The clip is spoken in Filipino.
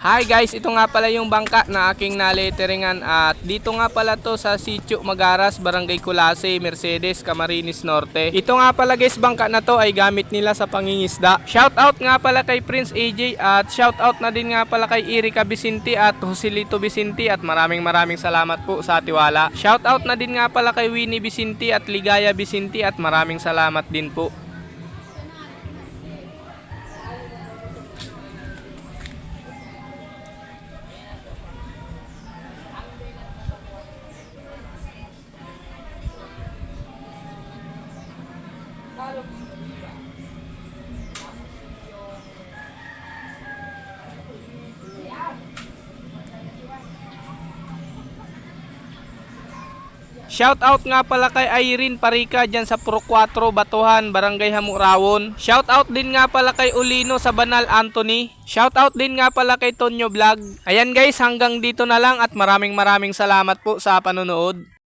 Hi guys, ito nga pala yung bangka na aking naletteringan at dito nga pala to sa Sitio Magaras, Barangay Culase, Mercedes, Camarines Norte. Ito nga pala guys, bangka na to ay gamit nila sa pangingisda. Shout out nga pala kay Prince AJ at shout out na din nga pala kay Erika Vicente at Joselito Vicente at maraming maraming salamat po sa tiwala. Shout out na din nga pala kay Winnie Vicente at Ligaya Vicente at maraming salamat din po. Shout out nga pala kay Irene Parika dyan sa Pro 4 Batuhan, Barangay Hamurawon. Shout out din nga pala kay Ulino sa Banal Anthony. Shout out din nga pala kay Tonyo Vlog. Ayan guys, hanggang dito na lang at maraming maraming salamat po sa panonood.